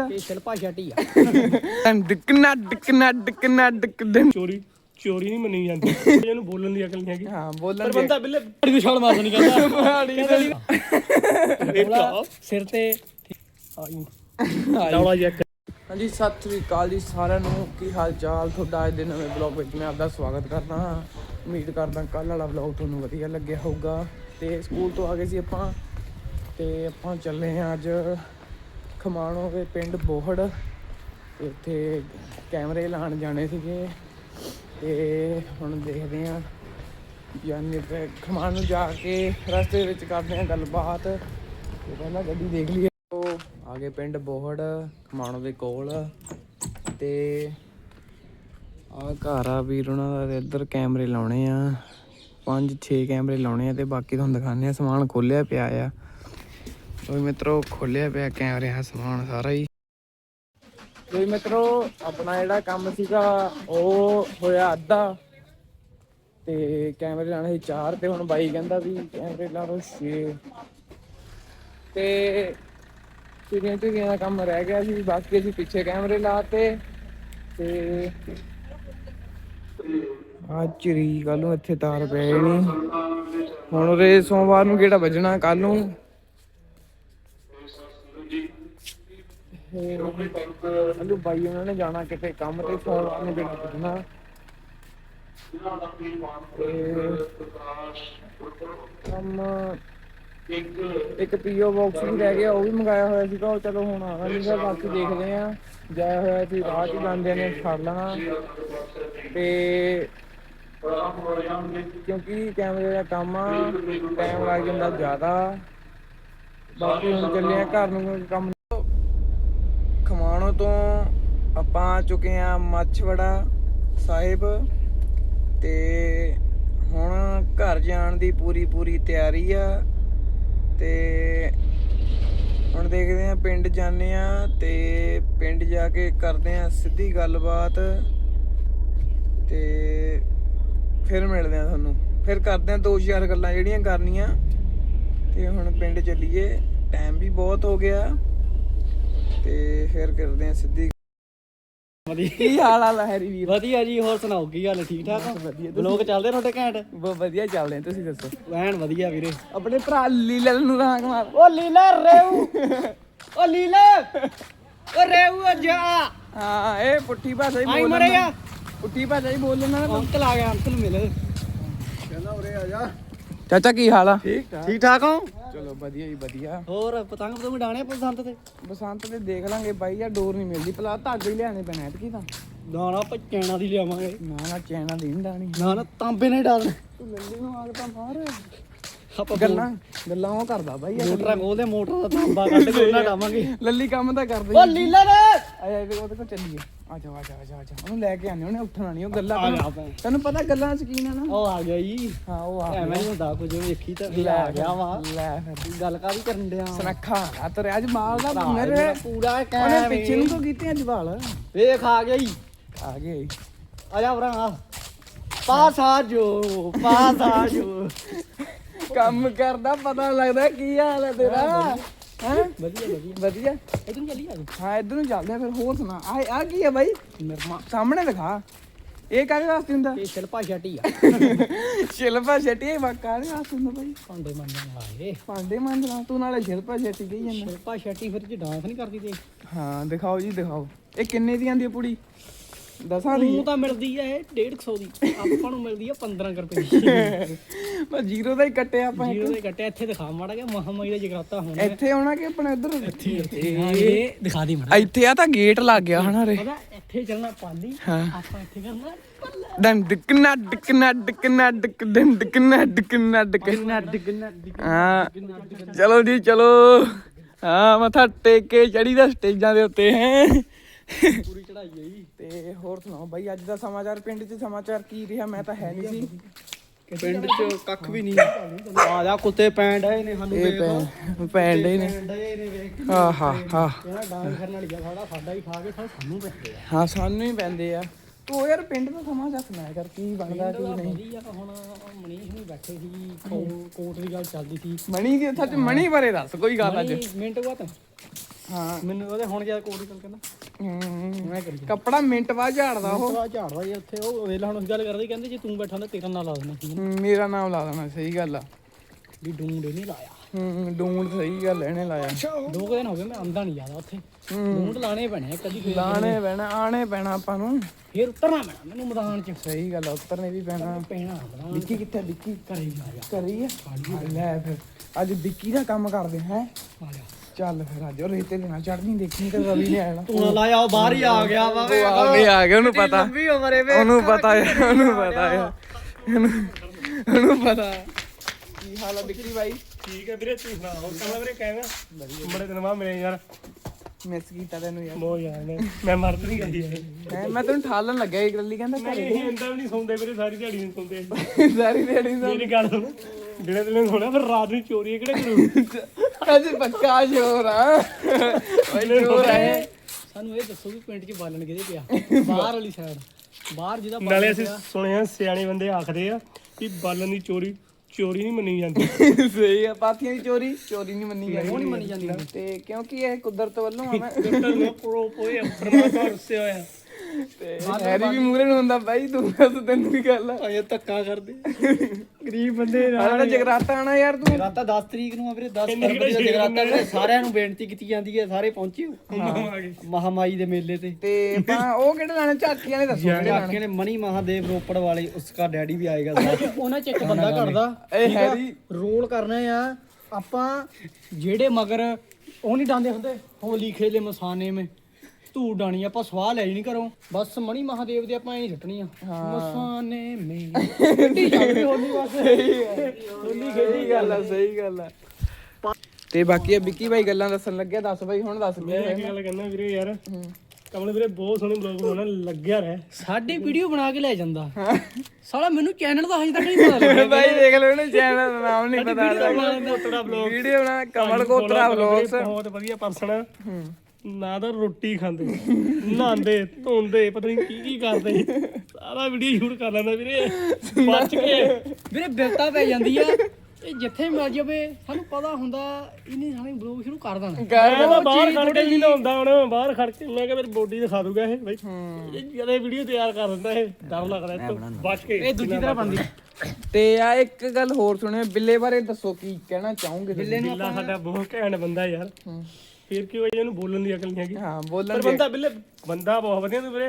Special ਭਾਸ਼ਾ ਢੀ ਆ ਡਿਕਨਾ ਡਿਕਨਾ ਡਿਕਨਾ ਡਿਕਦਮ ਚੋਰੀ ਚੋਰੀ ਨਹੀਂ ਮੰਨੀ ਜਾਂਦੀ ਇਹਨੂੰ ਬੋਲਣ ਦੀ ਅਕਲ ਨਹੀਂ ਹੈਗੀ ਹਾਂ ਬੋਲਣ ਪਰ ਦੇ ਬੰਦਾ ਬਿੱਲੇ ਬੜੀ ਨੂੰ ਛਾਲ ਮਾਰਨ ਨਹੀਂ ਕਹਿੰਦਾ ਇਹ ਸਿਰ ਤੇ ਆਈ ਜਿਹਾ ਕਰ। ਹਾਂਜੀ ਸਤਿ ਸ੍ਰੀ ਅਕਾਲ ਜੀ ਸਾਰਿਆਂ ਨੂੰ ਕੀ ਹਾਲ ਚਾਲ ਤੁਹਾਡਾ ਅੱਜ ਦੇ ਨਵੇਂ ਬਲੌਗ ਵਿੱਚ ਮੈਂ ਆਪਦਾ ਸਵਾਗਤ ਕਰਦਾ ਹਾਂ ਉਮੀਦ ਕਰਦਾ ਕੱਲ ਵਾਲਾ ਬਲੌਗ ਤੁਹਾਨੂੰ ਵਧੀਆ ਲੱਗਿਆ ਹੋਊਗਾ ਤੇ ਸਕੂਲ ਤੋਂ ਆ ਗਏ ਸੀ ਆਪਾਂ ਤੇ ਆਪਾਂ ਚੱਲੇ ਹਾਂ ਅੱਜ ਖਮਾਣੋ ਦੇ ਪਿੰਡ ਬੋਹੜ। ਤੇ ਇੱਥੇ ਕੈਮਰੇ ਲਾਣ ਜਾਣੇ ਸੀਗੇ। ਤੇ ਹੁਣ ਦੇਖਦੇ ਹਾਂ ਯਾਨੀ ਤੇ ਖਮਾਣ ਨੂੰ ਜਾ ਕੇ ਰਸਤੇ ਵਿੱਚ ਕਰਦੇ ਹਾਂ ਗੱਲਬਾਤ। ਤੇ ਪਹਿਲਾਂ ਗੱਡੀ ਦੇਖ ਲਈਏ। ਉਹ ਆ ਗਏ ਪਿੰਡ ਬੋਹੜ ਖਮਾਣੋ ਦੇ ਕੋਲ। ਤੇ ਆ ਘਰ ਆ ਵੀਰ ਉਹਨਾਂ ਦਾ ਇੱਧਰ ਕੈਮਰੇ ਲਾਉਣੇ ਆ। ਪੰਜ 6 ਕੈਮਰੇ ਲਾਉਣੇ ਆ ਤੇ ਬਾਕੀ ਤੁਹਾਨੂੰ ਦਿਖਾਉਂਦੇ ਆ ਸਮਾਨ ਖੋਲਿਆ ਪਿਆ ਆ। ਕੋਈ ਮਿੱਤਰੋ, ਖੋਲਿਆ ਪਿਆ ਕੈਮਰੇ ਦਾ ਸਮਾਨ ਸਾਰਾ ਹੀ। ਕੋਈ ਮਿੱਤਰੋ, ਆਪਣਾ ਜਿਹੜਾ ਕੰਮ ਸੀਗਾ, ਉਹ ਹੋਇਆ ਅੱਧਾ। ਤੇ ਕੈਮਰੇ ਲਾਣੇ ਸੀ ਚਾਰ, ਤੇ ਹੁਣ ਬਾਈ ਕਹਿੰਦਾ ਵੀ ਕੈਮਰੇ ਲਾ ਲਓ 6 ਤੇ ਚਿੜੀਆਂ ਚਿੜੀਆਂ ਦਾ ਕੰਮ ਰਹਿ ਗਿਆ ਸੀ, ਬਾਕੀ ਅਸੀਂ ਪਿੱਛੇ ਕੈਮਰੇ ਲਾਤੇ। ਤੇ ਆ ਚਿੜੀ ਕੱਲ ਨੂੰ ਇੱਥੇ ਤਾਰ ਪਏ ਨਹੀਂ ਹੁਣ ਉਹਦੇ ਸੋਮਵਾਰ ਨੂੰ ਕਿਹੜਾ ਵੱਜਣਾ ਕੱਲ ਨੂੰ? ਅਲੂ ਬਾਈ ਉਹਨਾਂ ਨੇ ਜਾਣਾ ਕਿਤੇ ਕੰਮ ਤੇ ਸੋਮਵਾਰ ਨੂੰ। ਵੱਜਣਾ ਤੇ ਕੰਮ ਇੱਕ ਪੀਓ ਬਾਕਸ ਵੀ ਰਹਿ ਗਿਆ ਉਹ ਵੀ ਮੰਗਾਇਆ ਹੋਇਆ ਸੀਗਾ ਉਹ ਚਲੋ ਹੁਣ ਆਣਾ ਨਹੀਂਗਾ ਬਾਕੀ ਦੇਖਦੇ ਆ ਜਾਇਆ ਹੋਇਆ ਸੀ ਰਾਹ ਚ ਜਾਂਦੇ ਨੇ ਫੜ ਲੈਣਾ ਤੇ ਕਿਉਂਕਿ ਕੈਮਰੇ ਦਾ ਕੰਮ ਆ ਟਾਈਮ ਲੱਗ ਜਾਂਦਾ ਜ਼ਿਆਦਾ। ਬਾਕੀ ਹੁਣ ਚੱਲੇ ਆ ਘਰ ਨੂੰ ਕੰਮ ਖਮਾਣੋ ਤੋਂ ਆਪਾਂ ਆ ਚੁੱਕੇ ਆ ਮੱਛਵੜਾ ਸਾਹਿਬ ਤੇ ਹੁਣ ਘਰ ਜਾਣ ਦੀ ਪੂਰੀ ਪੂਰੀ ਤਿਆਰੀ ਆ ਤੇ ਹੁਣ ਦੇਖਦੇ ਆ ਪਿੰਡ ਜਾਂਦੇ ਆ ਤੇ ਪਿੰਡ ਜਾ ਕੇ ਕਰਦੇ ਆ ਸਿੱਧੀ ਗੱਲਬਾਤ ਤੇ ਫਿਰ ਮਿਲਦੇ ਆ ਤੁਹਾਨੂੰ। ਫਿਰ ਕਰਦੇ ਆ ਦੋ ਚਾਰ ਗੱਲਾਂ ਜਿਹੜੀਆਂ ਕਰਨੀਆਂ ਤੇ ਹੁਣ ਪਿੰਡ ਚੱਲੀਏ। ਟਾਈਮ ਵੀ ਬਹੁਤ ਹੋ ਗਿਆ। ਤੇ ਫਿਰ ਕਰਦੇ ਆ ਸਿੱਧੀ ਵਧੀਆ। ਕੀ ਹਾਲ ਆ ਲਹਿਰੀ ਵੀਰ? ਵਧੀਆ ਜੀ ਹੋਰ ਸੁਣਾਓ ਕੀ ਹਾਲ ਹੈ? ਠੀਕ ਠਾਕ ਵਧੀਆ ਬਲੌਗ ਚੱਲਦੇ ਤੁਹਾਡੇ ਘੈਂਟ? ਬਹੁਤ ਵਧੀਆ ਚੱਲਦੇ ਆ ਤੁਸੀਂ ਦੱਸੋ? ਐਨ ਵਧੀਆ ਵੀਰੇ। ਆਪਣੇ ਭਰਾ ਲੀਲਲ ਨੂੰ ਰਾਂਗ ਮਾਰ। ਓ ਲੀਲਾ ਰੇਊ! ਓ ਲੀਲਾ ਓ ਰੇਊ ਜਾ ਹਾਂ ਇਹ ਪੁੱਠੀ ਭਾਸ਼ਾ ਹੀ ਆਈ ਬੋਲਣਾ ਮਰੇ ਆ ਪੁੱਠੀ ਭਾਸ਼ਾ ਹੀ ਬੋਲਣਾ ਨਾ ਅੰਕਲ ਆ ਗਿਆ ਅੰਕਲ ਮਿਲ। ਚਾਚਾ ਕੀ ਹਾਲ ਆ? ਠੀਕ ਠਾਕ ਹੋ? ਚਲੋ ਵਧੀਆ ਹੀ ਵਧੀਆ। ਹੋਰ ਪਤੰਗ ਪਤੰਗ ਡਾਣੇ ਪਸੰਦ ਤੇ? ਬਸੰਤ ਤੇ ਦੇਖ ਲਾਂਗੇ ਬਾਈ ਯਾਰ ਡੋਰ ਨਹੀਂ ਮਿਲਦੀ। ਪਲਾ ਧਾਗੇ ਹੀ ਲਿਆਣੇ ਪੈਣਾ ਐਤਕੀ ਤਾਂ। ਦਾਣਾ ਪਚੈਣਾ ਦੀ ਲਿਆਵਾਂਗੇ। ਨਾ ਨਾ ਚੈਨਾ ਦੀ ਨੀ ਡਾਣੀ ਨਾ ਨਾ ਤਾਂਬੇ ਨਹੀਂ ਡਾਲਣੇ ਤੂੰ ਲੱਲੀ ਨੂੰ ਆਗ ਤਾਂ ਆਪਾਂ ਗੱਲਾਂ ਗੱਲਾਂ ਉਹ ਕਰਦਾ ਬਾਈ। ਯਾਰ ਮੋਟਰਾਂ ਖੋਲਦੇ ਮੋਟਰ ਦਾ ਤਾਂਬਾ ਕੱਢ ਕੇ ਉਹਨਾਂ ਡਾਵਾਂਗੇ। ਲੱਲੀ ਕੰਮ ਤਾਂ ਕਰਦਾ ਓ ਹੀ ਲੀਲਾ ਰੇ ਆਇਆ ਇਹਦੇ ਉਹਦੇ ਕੋਲ ਚੱਲੀਏ। ਆ ਜਾ ਆ ਜਾ ਆ ਜਾ ਆ ਜਾ ਉਹਨੂੰ ਲੈ ਕੇ ਆਨੇ ਉਹਨੇ ਉੱਠਣਾ ਨਹੀਂ। ਉਹ ਗੱਲਾਂ ਆ ਗਿਆ ਭੈਣ। ਤੈਨੂੰ ਪਤਾ ਗੱਲਾਂ ਚ ਸ਼ਕੀਨ ਆ ਨਾ? ਉਹ ਆ ਗਿਆ ਜੀ। ਹਾਂ ਉਹ ਆ ਐਵੇਂ ਹੀ ਹੁੰਦਾ ਕੁਝ ਵੇਖੀ ਤਾਂ ਲੈ ਆ ਗਿਆ ਵਾ। ਲੈ ਫਿਰ। ਗੱਲ ਕਾਹਦੀ ਕਰਨ ਡਿਆ ਵਾਂ? ਸਨੱਖਾ ਆ ਤੇਰੇ ਅੱਜ ਮਾਲ ਦਾ ਭਰਾ ਮੇਰੇ ਮੇਰਾ ਪੂਰਾ ਉਹਨੇ ਪਿੱਛੇ ਨੂੰ ਕਿਉਂ ਕੀਤੇ ਅੱਜ ਵਾਲ? ਵੇਖ ਆ ਗਿਆ ਜੀ। ਆ ਗਏ ਆ ਜਾ ਭਰਾ। ਪਾਸ ਆ ਜੋ ਪਾਸ ਆ ਜੋ। ਕੰਮ ਕਰਦਾ ਪਤਾ ਲੱਗਦਾ ਕੀ ਹਾਲ ਹੈ ਤੇਰਾ। ਹੈ? ਵਧੀਆ ਵਧੀਆ। ਵਧੀਆ। ਇਧਰ ਚੱਲੀ ਆ ਹਾਂ ਇਧਰ ਨੂੰ ਚੱਲਦੇ ਆ ਫਿਰ ਹੋਰ ਸੁਣਾ। ਆ ਆ ਕੀ ਹੈ ਬਾਈ? ਨਿਰਮਾ ਸਾਹਮਣੇ ਦਿਖਾ। ਇਹ ਕਾਹਦੇ ਵਾਸਤੇ ਹੁੰਦਾ? ਸਪੈਸ਼ਲ ਭਾਸ਼ਾ ਢੀ ਆ। ਸ਼ਿਲਪਾ ਸ਼ੈਟੀ ਇਹ ਕਾਹਦੇ ਵਾਸਤੇ ਹੁੰਦਾ ਬਾਈ? ਭਾਂਡੇ ਮੰਨਣ ਵਾਲੇ। ਭਾਂਡੇ ਮੰਜਣਾ ਤੂੰ ਨਾਲੇ ਸ਼ਿਲਪਾ ਸ਼ੈਟੀ ਕਹੀ ਜਾਂਦਾ। ਸ਼ਿਲਪਾ ਸ਼ੈਟੀ ਫਿਰ ਜੇ ਡਾਂਸ ਨਹੀਂ ਕਰਦੀ ਤੇ? ਹਾਂ ਦਿਖਾਓ ਜੀ ਦਿਖਾਓ। ਇਹ ਕਿੰਨੇ ਦੀ ਆਂਦੀ ਪੁੜੀ? ਦਸਾਂ ਦੀ। ਤੂੰ ਤਾਂ ਮਿਲਦੀ ਆ ਇਹ 150 ਦੀ। ਆਪਾਂ ਨੂੰ ਮਿਲਦੀ ਆ 15 ਕੁ ਰੁਪਏ ਦੀ। ਮੈਂ ਜ਼ੀਰੋ ਦਾ ਹੀ ਕੱਟਿਆ ਆਪਾਂ ਜੀਰੋ ਦੇ ਕੱਟਿਆ ਇੱਥੇ ਦਿਖਾ ਮਾੜਾ ਗਿਆ ਮਹਾਮਾਈ ਦਾ ਜਗਰਾਤਾ ਹੋਣਾ ਇੱਥੇ ਆਉਣਾ ਕਿ ਆਪਣੇ ਉਧਰ ਹਾਂ, ਇਹ ਦਿਖਾ ਦੀ ਮਾੜਾ ਇੱਥੇ ਆ ਤਾਂ ਗੇਟ ਲੱਗ ਗਿਆ ਹਨਾ ਰੇ। ਪਤਾ ਇੱਥੇ ਚੱਲਣਾ ਪਾਲੀ। ਆਪਾਂ ਇੱਥੇ ਕਰਨਾ ਪੱਲਾ। ਦੰ ਡਿਕਨਾ ਡਿਕਨਾ ਡਿਕਨਾ ਡਿਕ ਦੰ ਡਿਕਨਾ ਡਿਕਨਾ ਡਿਕ ਡਿਗਨਾ ਡਿਗਨਾ ਹਾਂ ਚਲੋ ਜੀ ਚਲੋ। ਹਾਂ ਮੱਥਾ ਟੇਕ ਕੇ ਚੜੀ ਦਾ ਸਟੇਜਾਂ ਦੇ ਉੱਤੇ ਹੈ। ਪੂਰੀ ਚੜਾਈ ਹੋਈ ਤੇ ਹੋਰ ਸੁਣਾਓ ਬਾਈ ਅੱਜ ਦਾ ਸਮਾਚਾਰ ਪਿੰਡ 'ਚ ਸਮਾਚਾਰ ਕੀ ਰਿਹਾ? ਮੈਂ ਤਾਂ ਹੈ ਨਹੀਂ ਸੀ ਪਿੰਡ ਚ ਕੱਖ ਵੀ ਨਹੀਂ। ਆ ਜਾ ਕੁੱਤੇ ਪੈਣ ਡਏ ਨੇ ਸਾਨੂੰ ਪੈ ਪੈਣ ਡਏ ਨੇ। ਵੇਖ ਹਾਂ ਹਾਂ। ਹਾਂ ਡਾਂਸ ਕਰਨ ਵਾਲੀ ਆ ਸਾਡਾ ਸਾਡਾ ਹੀ ਖਾ ਕੇ ਸਾਨੂੰ ਪੈਂਦੇ ਆ। ਹਾਂ ਸਾਨੂੰ ਹੀ ਪੈਂਦੇ ਆ। ਤੂੰ ਯਾਰ ਪਿੰਡ ਦਾ ਸਮਾਚਾਰ ਸੁਣਾਇਆ ਕਰ ਕੀ ਬਣਦਾ ਕੀ ਨਹੀਂ? ਵਧੀਆ ਹੁਣ ਮਨੀਸ਼ ਵੀ ਬੈਠੇ ਸੀ ਕੋ- ਕੋਰਟ ਦੀ ਗੱਲ ਚੱਲਦੀ ਸੀ। ਮਣੀ ਦੀ ਸੱਚ ਮਣੀ ਬਾਰੇ ਦੱਸ ਕੋਈ ਗੱਲ ਅੱਜ। ਮਿੰਟ ਬਾਅਦ। ਹਾਂ। ਮੈਨੂੰ ਉਹਦੇ ਹੁਣ ਜ਼ਿਆਦਾ ਕੋਡੀ ਕਰ ਕਹਿੰਦਾ ਹੂੰ। ਮੈਂ ਕਰੀ ਕੱਪੜਾ ਮਿੰਟ ਬਾਅਦ ਝਾੜਦਾ ਉਹ। ਉਹ ਝਾੜਦਾ ਜੀ ਉੱਥੇ ਉਹ ਵੇਲਾ ਹੁਣ ਉਸ ਗੱਲ ਕਰਦੇ ਕਹਿੰਦੇ ਜੇ ਤੂੰ ਬੈਠਾ ਹੁੰਦਾ ਤੇਰਾ ਨਾਂ ਲਾ ਦੇਣਾ ਸੀ। ਮੇਰਾ ਨਾਮ ਲਾ ਦੇਣਾ ਸਹੀ ਗੱਲ ਆ। ਵੀ ਡੂੰਡੇ ਨਹੀਂ ਲਾਇਆ। ਹੂੰ ਡੂੰਡ ਸਹੀ ਗੱਲ ਇਹਨੇ ਲਾਇਆ। ਦੋ ਕੁ ਦਿਨ ਹੋ ਗਏ ਮੈਂ ਆਂਦਾ ਨਹੀਂ ਜ਼ਿਆਦਾ ਉੱਥੇ। ਡੂੰਡ ਲਾਣੇ ਪੈਣੇ ਆ, ਕਦੀ ਫੇਰ ਲਾਣੇ ਪੈਣਾ ਆਣੇ ਪੈਣਾ ਆਪਾਂ ਨੂੰ। ਫੇਰ ਉਤਰਨਾ ਪੈਣਾ ਮੈਨੂੰ ਮੈਦਾਨ 'ਚ। ਸਹੀ ਗੱਲ ਆ ਉੱਤਰਨੇ ਵੀ ਪੈਣਾ। ਪੈਣਾ ਮੈਦਾਨ ਵਿੱਕੀ ਕਿੱਥੇ ਵਿੱਕੀ ਆ। ਜਾ ਕਰੀ ਆ? ਲੈ ਫਿਰ ਅੱਜ ਵਿੱਕੀ ਦਾ ਕੰਮ ਕਰਦੇ ਹੈ? ਆ ਜਾ। ਚੱਲ ਫਿਰ ਅੱਜ ਉਹ ਰੇਤੇ ਦੇ ਨਾਲ ਚੜਨੀ ਦੇਖਣੀ ਤੇ ਰਵੀ ਨੇ ਆਣਾ ਤੂੰ ਨਾ ਲਾਇਆ ਉਹ ਬਾਹਰ ਹੀ ਆ ਗਿਆ ਵਾ ਵੇ। ਆ ਗਿਆ ਆ ਗਿਆ ਉਹਨੂੰ ਪਤਾ। ਲੰਬੀ ਉਮਰੇ ਵੇ। ਉਹਨੂੰ ਪਤਾ ਹੈ ਉਹਨੂੰ ਪਤਾ ਹੈ। ਉਹਨੂੰ ਉਹਨੂੰ ਪਤਾ ਕੀ ਹਾਲ ਆ ਵਿੱਕੀ ਬਾਈ? ਠੀਕ ਹੈ ਵੀਰੇ ਤੂੰ ਸੁਣਾ ਹੋਰ ਕਹਿੰਦਾ ਵੀਰੇ ਕਹਿਣਾ ਬੜੇ ਦਿਨ ਬਾਅਦ ਮਿਲੇ ਯਾਰ। ਮਿਸ ਕੀਤਾ ਤੈਨੂੰ ਯਾਰ। ਬਹੁਤ ਯਾਰ ਮੈਂ ਮੈਂ ਮਰ ਨਹੀਂ ਗਈ ਯਾਰ। ਹੈਂ, ਮੈਂ ਤੈਨੂੰ ਠਾਲਣ ਲੱਗਿਆ ਇੱਕ ਗੱਲੀ ਕਹਿੰਦਾ ਨਹੀਂ ਘਰੇ। ਇਹ ਇੰਦਾ ਵੀ ਨਹੀਂ ਸੌਂਦੇ ਵੀਰੇ ਸਾਰੀ ਦਿਹਾੜੀ ਨਹੀਂ ਸੌਂਦੇ ਸਾਰੀ ਦਿਹਾੜੀ ਦਾ ਮੇਰੀ ਗੱਲ ਸੁਣ। ਜਿਹੜੇ ਦਿਨ ਸੋਣਾ ਫਿਰ ਰਾਤ ਨੂੰ ਚੋਰੀ ਕਿਹੜੇ ਕਰੂ ਅੱਜ ਪੱਕਾ ਸ਼ੋਰ ਆ। ਓਏ ਸ਼ੋਰ ਹੈ ਸਾਨੂੰ ਇਹ ਦੱਸੋ ਵੀ ਪਿੰਡ 'ਚ ਬਾਲਣ ਕਿਹਦੇ ਪਿਆ? ਬਾਹਰ ਵਾਲੀ ਸਾਈਡ ਬਾਹਰ ਜਿਹਦਾ ਨਾਲੇ ਬਾਲਣ ਅਸੀਂ ਪਿਆ। ਸੁਣਿਆ ਸਿਆਣੇ ਬੰਦੇ ਆਖਦੇ ਆ ਕਿ ਬਾਲਣ ਦੀ ਚੋਰੀ ਚੋਰੀ ਨਹੀਂ ਮੰਨੀ ਜਾਂਦੀ। ਸਹੀ ਆ ਪਾਥੀਆਂ ਦੀ ਚੋਰੀ ਚੋਰੀ ਨਹੀਂ ਮੰਨੀ ਜਾਂਦੀ। ਕਿਉਂ ਨਹੀਂ ਮੰਨੀ ਜਾਂਦੀ। ਤੇ ਕਿਉਂਕਿ ਇਹ ਕੁਦਰਤ ਵੱਲੋਂ ਆ ਮੈਂ ਡਾਕਟਰ ਨੂੰ ਪ੍ਰੋ ਪੋਏ ਪਰਮਾਤਮਾ ਰੁੱਸਿਆ ਹੋਇਆ। ਤੇ ਹੈਰੀ ਵੀ ਮੂਰੇ ਨੂੰ ਹੁੰਦਾ ਬਾਈ ਤੂੰ ਦੱਸ ਤੈਨੂੰ ਵੀ ਗੱਲ ਆ? ਆਏ ਧੱਕਾ ਕਰਦੇ। ਗਰੀਬ ਬੰਦੇ ਆਹ ਜਗਰਾਤਾ ਆਣਾ ਯਾਰ ਤੂੰ। ਜਗਰਾਤਾ 10 ਤਰੀਕ ਨੂੰ ਆ ਵੀਰੇ 10 ਫਰਵਰੀ ਦਾ ਜਗਰਾਤਾ ਵੀਰੇ। ਸਾਰਿਆਂ ਨੂੰ ਬੇਨਤੀ ਕੀਤੀ ਜਾਂਦੀ ਹੈ ਸਾਰੇ ਪਹੁੰਚਿਓ ਮਹਾਮਾਈ ਦੇ ਮੇਲੇ ਤੇ। ਤੇ ਆਪਾਂ ਉਹ ਕਿਹੜੇ ਲਾਣੇ? ਝਾਕੀਆਂ ਨੇ ਦੱਸੋ ਕਿਹੜੇ ਲਾਣੇ ਆਖੇ ਨੇ ਮਣੀ ਮਹਾਦੇਵ ਰੋਪੜ ਵਾਲੇ ਉਸਕਾ ਡੈਡੀ ਵੀ ਆਏਗਾ। ਉਹਨਾਂ ਚ ਇੱਕ ਬੰਦਾ ਘੜਦਾ ਇਹ ਹੈਰੀ। ਰੋਲ ਕਰਨਾ ਆ। ਆਪਾਂ ਜਿਹੜੇ ਮਗਰ ਉਹ ਨਹੀਂ ਡਾਂਦੇ ਹੁੰਦੇ ਹੋਲੀ ਖੇਲੇ ਮਸਾਨੇ ਮੇ। ਧੂ ਡਾਣੀ ਆਪਾਂ ਸਵਾਹ ਲੈ ਨਹੀਂ ਕਰੋ ਬਸ ਮਣੀ ਮਹਾਦੇਵ ਦੇ ਆਪਾਂ ਐਂ ਛੱਟਣੀ ਆ। ਮਸਾਨੇ ਮੇ ਗੱਡੀ ਚੱਲਦੀ ਹੋਲੀ ਬਸ। ਹੋਲੀ ਸਹੀ ਗੱਲ ਆ। ਸਹੀ ਗੱਲ ਆ। ਤੇ ਬਾਕੀ ਇਹ ਵਿੱਕੀ ਬਾਈ ਗੱਲਾਂ ਦੱਸਣ ਲੱਗਿਆ ਦੱਸ ਬਾਈ ਹੁਣ ਦੱਸ ਕੀ ਮੈਂ ਇੱਕ ਗੱਲ ਕਹਿੰਦਾ ਵੀਰੇ ਯਾਰ ਕਮਲ ਵੀਰੇ ਬਹੁਤ ਸੋਹਣੇ ਬਲੌਗ ਬਣਾਉਣਾ ਲੱਗਿਆ ਰਹਿ। ਸਾਡੇ ਵੀਡੀਓ ਬਣਾ ਕੇ ਲੈ ਜਾਂਦਾ। ਸਾਲਾ ਮੈਨੂੰ ਚੈਨਲ ਦਾ ਹਜੇ ਤੱਕ ਨਹੀਂ ਪਤਾ ਲੱਗਿਆ। ਬਾਈ ਦੇਖ ਲਓ ਇਹਨੂੰ ਚੈਨਲ ਦਾ ਨਾਮ ਨਹੀਂ ਪਤਾ ਵੀਡੀਓ ਬਣਾ ਕਮਲ ਕੋਤਰਾ ਵਲੌਗਸ ਬਹੁਤ ਵਧੀਆ ਪਰਸਨ ਆ। ਨਾ ਤਾਂ ਰੋਟੀ ਖਾਂਦੇ ਨਹਾਉਂਦੇ ਧੋਂਦੇ ਪਤਾ ਨਹੀਂ ਕੀ ਕੀ ਕਰਦੇ। ਸਾਰਾ ਵੀਡੀਓ ਸ਼ੂਟ ਕਰ ਲੈਂਦਾ ਵੀਰੇ ਬਚ ਕੇ। ਵੀਰੇ ਬਿਰਤਾ ਪੈ ਜਾਂਦੀ ਆ। ਇਹ ਜਿੱਥੇ ਮਿਲ ਜਾਵੇ ਸਾਨੂੰ ਪਤਾ ਹੁੰਦਾ ਇਹਨੇ ਸਾਡੀ ਬਲੌਗ ਸ਼ੁਰੂ ਕਰ ਦੇਣਾ। ਮੈਂ ਤਾਂ ਬਾਹਰ ਖੜ ਕੇ ਨਹੀਂ ਨਹਾਉਂਦਾ ਹੁਣ ਬਾਹਰ ਖੜ ਕੇ। ਮੈਂ ਕਿਹਾ ਮੇਰੀ ਬੋਡੀ ਦਿਖਾ ਦੂਗਾ ਇਹ ਬਈ। ਇਹ ਜਦੋਂ ਵੀਡੀਓ ਤਿਆਰ ਕਰ ਦਿੰਦਾ ਇਹ ਡਰ ਲੱਗਦਾ ਇਹ ਤੋਂ ਬਚ ਕੇ। ਇਹ ਦੂਜੀ ਤਰ੍ਹਾਂ ਬਣਦੀ। ਤੇ ਆ ਇੱਕ ਗੱਲ ਹੋਰ ਸੁਣਿਓ ਬਿੱਲੇ ਬਾਰੇ ਦੱਸੋ ਕੀ ਕਹਿਣਾ ਚਾਹੋਗੇ ਬਿੱਲੇ ਬਿੱਲਾ ਸਾਡਾ ਬਹੁਤ ਘੈਂਟ ਬੰਦਾ ਯਾਰ। ਫਿਰ ਕੀ ਹੋਇਆ ਇਹਨੂੰ ਬੋਲਣ ਦੀ ਅਕਲ ਨਹੀਂ ਹੈਗੀ? ਹਾਂ ਬੋਲਣ ਪਰ ਦੀ ਬੰਦਾ ਬਿੱਲੇ ਬੰਦਾ ਬਹੁਤ ਵਧੀਆ ਤੂੰ ਵੀਰੇ।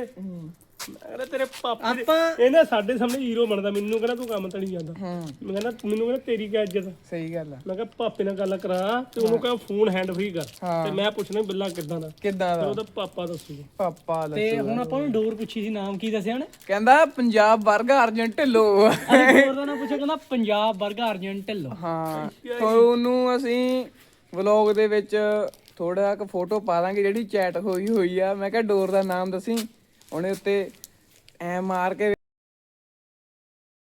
ਮੈਂ ਕਹਿੰਦਾ ਤੇਰੇ ਪਾਪੇ ਆਪਾਂ- ਇਹਨੇ ਸਾਡੇ ਸਾਹਮਣੇ ਹੀਰੋ ਬਣਦਾ। ਮੈਨੂੰ ਕਹਿੰਦਾ ਤੂੰ ਕੰਮ ਤਾਂ ਨਹੀਂ ਜਾਂਦਾ। ਹੂੰ। ਮੈਂ ਕਹਿੰਦਾ ਮੈਨੂੰ ਕਹਿੰਦਾ ਤੇਰੀ ਕੀ ਇੱਜ਼ਤ ਸਹੀ ਗੱਲ ਆ। ਮੈਂ ਕਿਹਾ ਪਾਪੇ ਨਾਲ ਗੱਲ ਕਰਾ ਤੇ ਉਹਨੂੰ ਕਹਾਂ ਫੋਨ ਹੈਂਡ ਫ੍ਰੀ ਕਰ। ਹਾਂ। ਤੇ ਮੈਂ ਪੁੱਛਣਾ ਬਿੱਲਾ ਕਿੱਦਾਂ ਦਾ। ਕਿੱਦਾਂ ਤੇ ਦਾ ਉਹਦਾ ਪਾਪਾ ਦੱਸੂਗਾ। ਪਾਪਾ ਤੇ ਦੱਸੋ ਹੁਣ ਆਪਾਂ ਨੂੰ ਡੋਰ ਪੁੱਛੀ ਸੀ ਨਾਮ ਕੀ ਦੱਸਿਆ ਉਹਨੇ? ਕਹਿੰਦਾ ਪੰਜਾਬ ਵਰਗਾ ਅਰਜਨ ਢਿੱਲੋ। ਅਸੀਂ ਡੋਰ ਦਾ ਨਾਮ ਪੁੱਛਿਆ ਕਹਿੰਦਾ ਪੰਜਾਬ ਵਰਗਾ ਅਰਜਨ ਢਿੱਲੋਂ। ਹਾਂ। ਤੁਹਾਨੂੰ ਅਸੀਂ ਵਲੌਗ ਦੇ ਵਿੱਚ ਥੋੜਾ ਕੁ ਫੋਟੋ ਪਾ ਦਾਂਗੇ, ਜਿਹੜੀ ਚੈਟ ਹੋਈ ਹੋਈ ਆ। ਮੈਂ ਕਿਹਾ ਡੋਰ ਦਾ ਨਾਮ ਦੱਸੀ। ਉਹਨੇ ਉੱਤੇ ਐ ਮਾਰ ਕੇ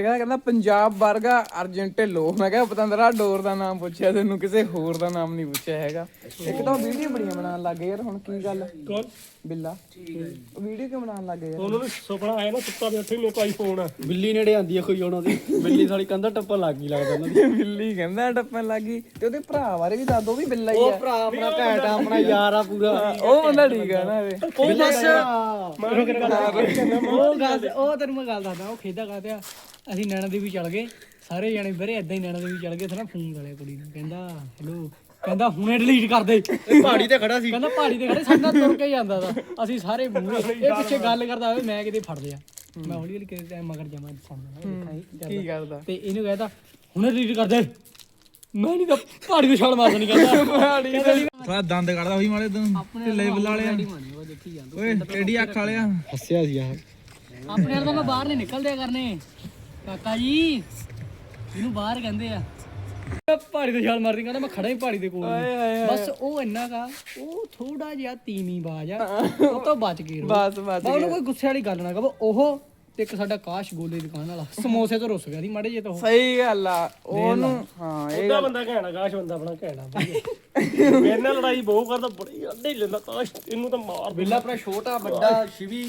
ਕਹਿੰਦਾ ਕਹਿੰਦਾ ਪੰਜਾਬ ਵਰਗਾ ਅਰਜਨ ਢਿੱਲੋਂ ਮੈਂ ਕਿਹਾ ਪਤੰਦਰਾ ਡੋਰ ਦਾ ਨਾਮ ਪੁੱਛਿਆ ਤੈਨੂੰ ਕਿਸੇ ਹੋਰ ਦਾ ਨਾਮ ਨਹੀਂ ਪੁੱਛਿਆ ਹੈਗਾ। ਇੱਕ ਤਾਂ ਵੀਡੀਓ ਬੜੀਆਂ ਬਣਾਉਣ ਲੱਗ ਗਏ ਯਾਰ ਹੁਣ ਕੀ ਗੱਲ? ਕੌਣ? ਬਿੱਲਾ। ਵੀਡੀਓ ਕਿਉਂ ਬਣਾਉਣ ਲੱਗ ਗਏ ਯਾਰ? ਉਹਨਾਂ ਨੂੰ ਸੁਪਨਾ ਆਇਆ ਨਾ ਸੁੱਤਾ ਵੀ ਉੱਥੇ ਮੇਰੇ ਕੋਲ ਆਈਫੋਨ ਆ। ਬਿੱਲੀ ਨੇੜੇ ਆਂਦੀ ਆ ਕੋਈ ਉਹਨਾਂ ਦੀ। ਬਿੱਲੀ ਸਾਲੀ ਕੰਧਾ ਟੱਪਣ ਲੱਗ ਗਈ ਲੱਗਦਾ ਉਹਨਾਂ ਦੀ। ਬਿੱਲੀ ਕਹਿੰਦਾ ਟੱਪਣ ਲੱਗੀ ਤੇ ਉਹਦੇ ਭਰਾ ਬਾਰੇ ਵੀ ਦੱਸ ਦੋ ਵੀ ਬਿੱਲਾ ਹੀ ਉਹ ਆ। ਭਰਾ ਆਪਣਾ ਘੈਂਟ ਆ ਆਪਣਾ ਯਾਰ ਆ ਪੂਰਾ। ਉਹ ਬੰਦਾ ਠੀਕ ਆ ਨਾ ਇਹ। ਉਹ ਬਸ। ਉਹ ਗੱਲ ਉਹ ਤੈਨੂੰ ਮੈਂ ਗੱਲ ਦੱਸਦਾ ਉਹ ਖੇਦਾ ਕਰਦੇ ਆ। ਅਸੀਂ ਨੈਣਾ ਦੇਵੀ ਚਲ ਗਏ। ਸਾਰੇ ਜਣੇ ਵੀਰੇ ਏਦਾਂ ਹੀ ਨੈਣਾ ਦੇਵੀ ਚਲ ਗਏ ਨਾ ਫੋਨ ਕਰਿਆ ਕੁੜੀ ਨੂੰ। ਕਹਿੰਦਾ ਹੈਲੋ ਕਹਿੰਦਾ ਹੁਣੇ ਡਿਲੀਟ ਕਰ ਦੇ। ਇਹ ਪਹਾੜੀ ਤੇ ਖੜਾ ਸੀ। ਕਹਿੰਦਾ ਪਹਾੜੀ ਤੇ ਖੜੇ ਸਾਡੇ ਤੁਰ ਕੇ ਜਾਂਦਾ ਦਾ ਅਸੀਂ ਸਾਰੇ ਮੂਹਰੇ ਇਹ ਪਿੱਛੇ ਗੱਲ ਕਰਦਾ ਹੋਵੇ ਮੈਂ ਕਿਤੇ ਫੜ ਲਿਆ। ਮੈਂ ਹੌਲੀ ਹੌਲੀ ਕਿਤੇ ਟਾਈਮ ਮਗਰ ਜਾਵਾਂ ਸਾਹਮਣੇ ਕੀ ਕਰਦਾ। ਤੇ ਇਹਨੂੰ ਕਹਿੰਦਾ ਹੁਣੇ ਡਿਲੀਟ ਕਰ ਦੇ। ਮੈਂ ਨਹੀਂ ਤਾਂ ਪਹਾੜੀ ਤੇ ਛਾਲ ਮਾਰਦਾ ਨਹੀਂ ਕਹਿੰਦਾ। ਪਹਾੜੀ ਥੋੜਾ ਦੰਦ ਕੱਢਦਾ ਹੋਈ ਮਾੜੇ ਤੂੰ ਢਿੱਲੇ ਬੁੱਲ ਵਾਲਿਆ। ਦੇਖੀ ਜਾਂਦਾ। ਓਏ ਟੇਡੀ ਅੱਖ ਵਾਲਿਆ? ਹੱਸਿਆ ਸੀ ਆਹ ਆਪਣੇ ਨਾਲ ਤਾਂ ਮੈਂ ਬਾਹਰ ਨਹੀਂ ਨਿਕਲਦੇ ਕਰਨੇ। ਕਾਕਾ ਜੀ ਇਹਨੂੰ ਬਾਹਰ ਕਹਿੰਦੇ ਆ। ਪਹਾੜੀ ਤੇ ਛਾਲ ਮਾਰਦੀ ਕਹਿੰਦਾ ਮੈਂ ਖੜਾ ਹੀ ਪਹਾੜੀ ਦੇ ਕੋਲ। ਬਸ ਉਹ ਇੰਨਾ ਕਾ ਉਹ ਥੋੜਾ ਜਿਹਾ ਤੀਵੀਂ ਬਾਜ ਆ ਉਹ ਤੋਂ ਬਚ ਗਈ ਰੋ ਬਸ ਬਸ ਉਹਨੂੰ ਕੋਈ ਗੁੱਸੇ ਵਾਲੀ ਗੱਲ ਨਾ ਕਹੋ ਉਹ ਤੇ ਇੱਕ ਸਾਡਾ ਕਾਸ਼ ਗੋਲੇ ਦੀ ਦੁਕਾਨ ਵਾਲਾ ਸਮੋਸੇ ਤੋਂ ਰੁੱਸ ਗਿਆ ਸੀ ਮਾੜੇ ਜੇ ਤਾਂ ਉਹ। ਸਹੀ ਗੱਲ ਆ ਉਹਨੂੰ ਹਾਂ ਇਹ ਉਹਦਾ ਬੰਦਾ ਘੈਣਾ ਕਾਸ਼ ਬੰਦਾ ਆਪਣਾ ਘੈਣਾ ਮੇਰੇ ਨਾਲ ਲੜਾਈ ਬਹੁਤ ਕਰਦਾ ਬੜੀ ਅੱਡੇ ਲੈਂਦਾ ਕਾਸ਼ ਇਹਨੂੰ ਤਾਂ ਮਾਰ ਬਿੱਲਾ ਆਪਣਾ ਛੋਟਾ ਵੱਡਾ ਸ਼ਿਵੀ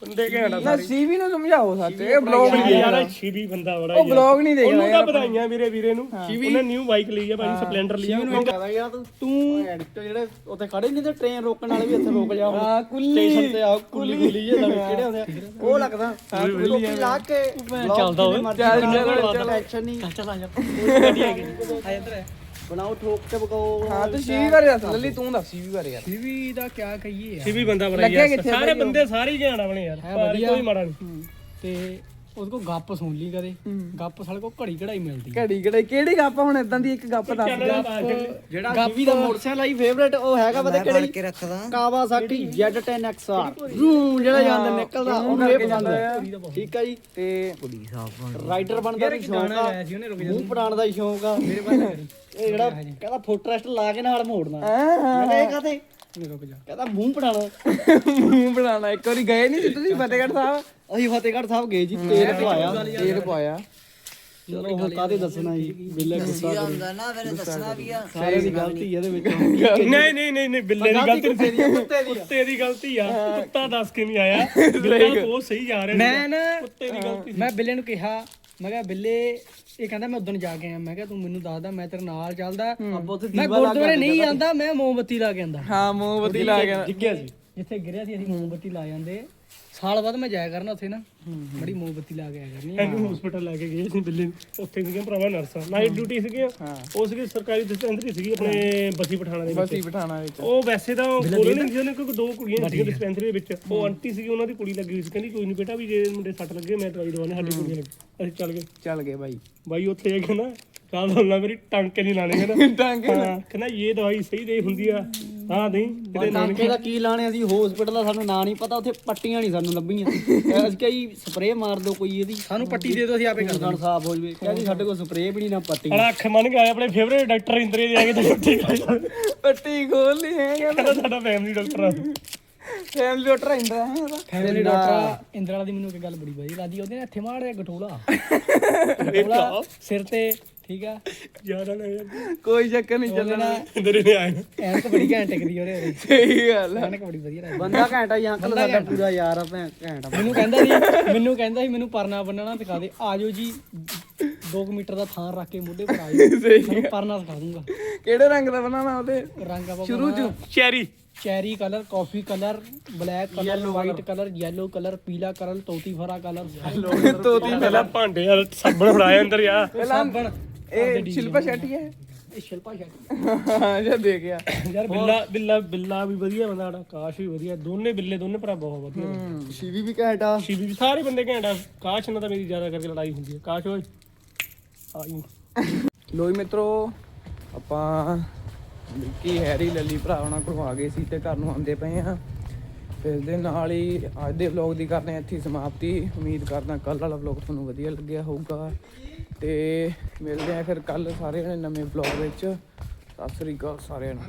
ਬੰਦੇ ਘੈਂਟ ਆ ਨਾ ਸੀਵੀ ਨੂੰ ਸਮਝਾਓ ਸੱਚ ਇਹ ਬਲੌਗ ਨਹੀਂ ਯਾਰ ਇਹ ਸ਼ੀਵੀ ਬੰਦਾ ਬੜਾ ਉਹ ਬਲੌਗ ਨਹੀਂ ਦੇਖਦਾ ਉਹਨੂੰ ਤਾਂ ਵਧਾਈਆਂ ਵੀਰੇ ਵੀਰੇ ਨੂੰ। ਉਹਨੇ ਨਿਊ ਬਾਈਕ ਲਈ ਆ ਭਾਈ ਸਪਲੈਂਡਰ ਲਈ ਆ। ਯਾਰ ਤੂੰ ਐਡਿਟ ਜਿਹੜੇ ਉੱਥੇ ਖੜੇ ਨਹੀਂ ਤੇ ਟ੍ਰੇਨ ਰੋਕਣ ਵਾਲੇ ਵੀ ਇੱਥੇ ਰੁਕ ਜਾ ਹਾਂ ਕੁੱਲੀ। ਸਟੇਸ਼ਨ ਤੇ ਆ ਕੁੱਲੀ ਕੁੱਲੀ। ਜੇ ਨਵੇਂ ਕਿਹੜੇ ਹੁੰਦੇ ਆ। ਉਹ ਲੱਗਦਾ। ਟੋਪੀ ਲਾ ਕੇ ਚੱਲਦਾ ਹੋਵੇ। ਚੱਲ, ਚੱਲ, ਚੱਲ। ਐਕਸ਼ਨ ਨਹੀਂ। ਚੱਲ ਆ ਜਾ। ਉਹ ਗੱਡੀ ਹੈਗੀ। ਆ ਇੱਧਰ ਬਣਾਓ ਠੋਕ ਕੇ ਬਗਾਓ ਹਾਂ ਤੂੰ ਸੀਵੀ ਬਾਰੇ ਦੱਸ ਲੱਲੀ ਤੂੰ ਦੱਸ ਸੀਵੀ ਬਾਰੇ ਯਾਰ। ਟੀਵੀ ਦਾ ਕੀ ਕਹੀਏ ਯਾਰ। ਸ਼ੀਵੀ ਬੰਦਾ ਬੜਾ ਲੱਗਿਆ ਯਾਰ। ਕਿੱਥੇ ਸਾਰੇ ਉਹ? ਬੰਦੇ ਸਾਰੇ ਹੀ ਆਪਣੇ ਯਾਰ ਹੈ ਪਰ ਵਧੀਆ। ਕੋਈ ਮਾੜਾ ਨਹੀਂ। ਤੇ ਉਹਦੇ ਕੋਲ ਗੱਪ ਸੁਣ ਲਈ ਕਦੇ। ਗੱਪ ਸਾਲੇ ਕੋਲ ਘੜੀ ਘੜਾਈ ਮਿਲਦੀ। ਘੜੀ ਘੜੀ ਕਿਹੜੀ ਗੱਪ ਹੁਣ ਇਦਾਂ ਦੀ ਇੱਕ ਗੱਪ ਦੱਸ ਦੇ। ਜਿਹੜਾ ਗਾਪੀ ਦਾ ਮੋਟਰਸਾਈਕਲ ਆਈ ਫੇਵਰੇਟ ਉਹ ਹੈਗਾ ਪਤਾ ਕਿਹੜੀ? ਕੇ ਰੱਖਦਾ। ਕਾਵਾਸਾਕੀ Z10XR ਰੂ ਜਿਹੜਾ ਜਾਂਦਾ ਨਿਕਲਦਾ ਉਹਨੂੰ ਇਹ ਪਸੰਦ ਹੈ। ਠੀਕ ਆ ਜੀ ਤੇ ਰਾਈਡਰ ਬਣਦਾ ਵੀ ਸ਼ੌਂਕ ਆ। ਮੂੰਹ ਪੜਾਉਣ ਦਾ ਹੀ ਸ਼ੌਂਕ ਆ। ਮੇਰੇ ਪਾਸ ਇਹ ਜਿਹੜਾ ਕਹਿੰਦਾ ਫੁੱਟ ਰੈਸਟ ਲਾ ਕੇ ਨਾਲ ਮੋੜਨਾ। ਮੈਂ ਇਹ ਜਾ। ਕਹਿੰਦਾ ਮੂੰਹ ਪੜਾਣਾ ਮੂੰਹ ਬਣਾਉਣਾ ਇੱਕ ਵਾਰੀ ਗਏ ਨਹੀਂ ਸੀ ਤੁਸੀਂ ਫਤਿਹਗੜ੍ਹ ਸਾਹਿਬ? ਅਸੀਂ ਫਤਿਹਗੜ੍ਹ ਸਾਹਿਬ ਗਏ ਜੀ ਤੇਲ ਪਵਾਇਆ ਤੇਲ ਪਾਇਆ। ਚਲੋ ਹੁਣ ਕਾਦੇ ਦੱਸਣਾ ਜੀ? ਬਿੱਲੇ ਗੁੱਸਾ ਹੁੰਦਾ ਨਾ ਫਿਰ ਦੱਸਣਾ ਵੀ ਆ। ਸਾਰੇ ਦੀ ਗਲਤੀ ਇਹਦੇ ਵਿੱਚ ਨਹੀਂ ਨਹੀਂ ਨਹੀਂ ਨਹੀਂ ਬਿੱਲੇ ਦੀ ਗਲਤੀ ਆ, ਕੁੱਤੇ ਦੀ ਆ। ਕੁੱਤੇ ਦੀ ਗਲਤੀ ਆ। ਕੁੱਤਾ ਦੱਸ ਕੇ ਨਹੀਂ ਆਇਆ। ਬਿੱਲਾ ਬਹੁਤ ਸਹੀ ਜਾ ਰਿਹਾ ਮੈਂ ਨਾ। ਕੁੱਤੇ ਦੀ ਗਲਤੀ ਮੈਂ ਬਿੱਲੇ ਨੂੰ ਕਿਹਾ ਮੈਂ ਕਿਹਾ ਬਿੱਲੇ ਇਹ ਕਹਿੰਦਾ ਮੈਂ ਉਦੋਂ ਜਾ ਕੇ ਆਇਆ। ਮੈਂ ਕਿਹਾ ਤੂੰ ਮੈਨੂੰ ਦੱਸਦਾ ਮੈਂ ਤੇਰੇ ਨਾਲ ਚੱਲਦਾ। ਮੈਂ ਗੁਰਦੁਆਰੇ ਨਹੀਂ ਆਂਦਾ ਮੈਂ ਮੋਮਬੱਤੀ ਲਾ ਕੇ ਆਂਦਾ ਹਾਂ ਮੋਮਬੱਤੀ ਲਾ ਕੇ ਸੀ ਜਿੱਥੇ ਗਿਰਿਆ ਸੀ ਅਸੀਂ ਮੋਮਬੱਤੀ ਲਾ ਜਾਂਦੇ। ਸਾਲ ਬਾਅਦ ਮੈਂ ਜਾਇਆ ਕਰਨਾ ਉੱਥੇ ਨਾ ਬੜੀ ਮੋਮਬੱਤੀ ਲਾ ਕੇ ਆਇਆ ਕਰਨੀ ਇਹਨੂੰ ਹਸਪੀਟਲ ਲੈ ਕੇ ਗਏ ਸੀ ਦਿੱਲੀ ਨੂੰ। ਉੱਥੇ ਸੀਗੇ ਭਰਾਵਾ ਨਰਸਾਂ ਨਾਈਟ ਡਿਊਟੀ ਸੀਗੀ ਉਹ ਸੀਗੀ ਸਰਕਾਰੀ ਡਿਸਪੈਂਸਰੀ ਸੀਗੀ ਆਪਣੇ ਬਸੀ ਪਠਾਣਾ ਦੇ ਵਿੱਚ। ਬਸੀ ਬਿਠਾਣਾ ਵਿੱਚ। ਉਹ ਵੈਸੇ ਤਾਂ ਕੋਲੇ ਨਹੀਂ ਸੀ ਉਹਨੇ ਕਿਉਂਕਿ ਦੋ ਕੁੜੀਆਂ ਸੀਗੀਆਂ ਡਿਸਪੈਂਸਰੀ ਦੇ ਵਿੱਚ। ਉਹ ਆਂਟੀ ਸੀਗੀ ਉਹਨਾਂ ਦੀ ਕੁੜੀ ਲੱਗੀ ਹੋਈ ਸੀ। ਕਹਿੰਦੀ ਕੋਈ ਨਹੀਂ ਬੇਟਾ ਵੀ ਜੇ ਮੁੰਡੇ ਸੱਟ ਲੱਗੇ ਮੈਂ ਦਵਾਈ ਦਵਾਉਣੀ ਸਾਡੀ ਕੁੜੀਆਂ ਲੱਗੀ। ਅਸੀਂ ਚੱਲ ਗਏ। ਚੱਲ ਗਏ ਬਾਈ। ਬਾਈ ਉੱਥੇ ਇਹ ਕਹਿੰਦਾ ਕਾਲ ਹੁੰਦਾ ਮੇਰੀ ਟਾਂਕੇ ਨਹੀਂ ਲਾਣੇ ਕਹਿੰਦਾ। ਟਾਂਕੇ ਹਾਂ ਕਹਿੰਦਾ ਇਹ ਦਵਾਈ ਸਹੀ ਦੇ ਹੁੰਦੀ ਆ। ਹਾਂ ਨਹੀਂ ਕਿਤੇ ਨਾ ਟਾਂਕੇ ਦਾ ਕੀ ਲਾਣੇ ਅਸੀਂ ਹਸਪੀਟਲ ਦਾ ਸਾਨੂੰ ਨਾਂ ਨਹੀਂ ਪਤਾ ਉੱਥੇ ਪੱਟੀਆਂ ਨਹੀਂ ਸਾਨੂੰ ਲੱਭੀਆਂ ਅਸੀਂ ਕਹੀ ਸਪਰੇਅ ਮਾਰ ਦਿਓ ਕੋਈ ਇਹਦੀ। ਸਾਨੂੰ ਪੱਟੀ ਦੇ ਦਿਓ ਅਸੀਂ ਆਪੇ ਕਰ ਸਾਫ਼ ਹੋ ਜਵੇ। ਕਹਿੰਦੀ ਸਾਡੇ ਕੋਲ ਸਪਰੇਅ ਵੀ ਨਹੀਂ ਨਾ ਪੱਟੀ ਅਲਾ ਅੱਖ ਮੰਨ ਕੇ ਆਏ ਆਪਣੇ ਫੇਵਰੇਟ ਡਾਕਟਰ ਇੰਦਰੇ ਦੇ ਆ ਕੇ ਤੇ ਪੱਟੀ ਖੋਲ ਲਈ ਹੈ ਕਹਿੰਦਾ। ਸਾਡਾ ਫੈਮਿਲੀ ਡਾਕਟਰ ਆ। ਫੈਮਿਲੀ ਡਾਕਟਰ ਇੰਦਾ ਹੈ ਇਹਦਾ ਫੈਮਿਲੀ ਡਾਕਟਰ ਇੰਦਰ ਵਾਲਾ ਦੀ ਮੈਨੂੰ ਇੱਕ ਗੱਲ ਬੜੀ ਵਧੀਆ ਲੱਗਦੀ ਉਹਦੇ ਇੱਥੇ ਮਾੜ ਜਿਹਾ ਗਟੋਲਾ ਗਟੋਲਾ ਸਿਰ ਤੇ ਠੀਕ ਆ? ਜ਼ਿਆਦਾ ਨਾ ਯਾਰ। ਕੋਈ ਚੱਕਰ ਨਹੀਂ ਚੱਲਣਾ। ਇੰਦਰੇ ਨੇ ਆਏ। ਐਨਕ ਬੜੀ ਘੈਂਟ ਟਿਕਦੀ ਉਹਦੇ ਉਹਦੇ ਸਹੀ ਗੱਲ ਹੈ ਐਨਕ ਬੜੀ ਵਧੀਆ ਲੱਗਦੀ। ਬੰਦਾ ਘੈਂਟਾ ਹੀ ਅੰਕਲ ਸਾਡਾ ਪੂਰਾ ਯਾਰ ਆ ਭੈਣ ਘੈਂਟਾ ਮੈਨੂੰ ਕਹਿੰਦਾ ਸੀ ਮੈਨੂੰ ਕਹਿੰਦਾ ਸੀ ਮੈਨੂੰ ਪਰਨਾ ਬੰਨਣਾ ਸਿਖਾ ਦੇ ਆਜੋ ਜੀ 2 ਮੀਟਰ ਦਾ ਥਾਂ ਰੱਖ ਕੇ ਮੋਢੇ ਪਰ ਆਜੋ ਤੁਹਾਨੂੰ ਪਰਨਾ ਸਿਖਾ ਦੂੰਗਾ। ਕਿਹੜੇ ਰੰਗ ਦਾ ਬਣਾਉਣਾ ਉਹਦੇ? ਰੰਗ ਆਪਾਂ ਸ਼ੁਰੂ ਚ। Cherry cherry colour coffee colour black colour white colour yellow colour ਪੀਲਾ ਕਲਰ ਤੋਤੀ ਫਰਾ ਕਲਰ ਤੋਤੀ ਪਹਿਲਾਂ ਭਾਂਡੇ ਯਾਰ ਸਾਬਣ ਫੜਾਇਆ ਅੰਦਰ ਯਾਰ। ਪਹਿਲਾਂ ਇਹ ਸ਼ਿਲਪਾ ਸ਼ੈਟੀ ਹੈ? ਇਹ ਸ਼ਿਲਪਾ ਸ਼ੈਟੀ। ਜੇ ਦੇ ਗਿਆ ਯਾਰ ਬਿੱਲਾ ਬਿੱਲਾ ਬਿੱਲਾ ਵੀ ਵਧੀਆ ਬੰਦਾ ਸਾਡਾ ਕਾਸ਼ ਵੀ ਵਧੀਆ। ਦੋਨੇ ਬਿੱਲੇ ਦੋਨੇ ਭਰਾ ਬਹੁਤ ਵਧੀਆ ਬੰਦੇ। ਸ਼ੀਵੀ ਵੀ ਘੈਂਟਾ ਸ਼ੀਵੀ ਵੀ ਸਾਰੇ ਬੰਦੇ ਘੈਂਟਾ ਕਾਸ਼ ਨਾਲ ਤਾਂ ਮੇਰੀ ਜ਼ਿਆਦਾ ਕਰਕੇ ਲੜਾਈ ਹੁੰਦੀ ਹੈ ਕਾਸ਼ ਓਏ। ਆਈ। ਲੋਈ ਮਿੱਤਰੋ, ਆਪਾਂ ਕੀ ਹੈਰੀ ਲੱਲੀ ਭਰਾ ਉਹਨਾਂ ਕੋਲ ਆ ਗਏ ਸੀ ਤੇ ਘਰ ਨੂੰ ਆਉਂਦੇ ਪਏ ਆ ਇਸ ਦੇ ਨਾਲ ਹੀ ਅੱਜ ਦੇ ਵਲੌਗ ਦੀ ਕਰਦੇ ਹਾਂ ਇੱਥੇ ਸਮਾਪਤੀ। ਉਮੀਦ ਕਰਦਾ ਕੱਲ ਵਾਲਾ ਵਲੌਗ ਤੁਹਾਨੂੰ ਵਧੀਆ ਲੱਗਿਆ ਹੋਊਗਾ। ਤੇ ਮਿਲਦੇ ਆ ਫਿਰ ਕੱਲ ਸਾਰੇ ਜਣੇ ਨਵੇਂ ਵਲੌਗ ਵਿੱਚ। ਸਤਿ ਸ੍ਰੀ ਅਕਾਲ ਸਾਰਿਆਂ ਨੂੰ।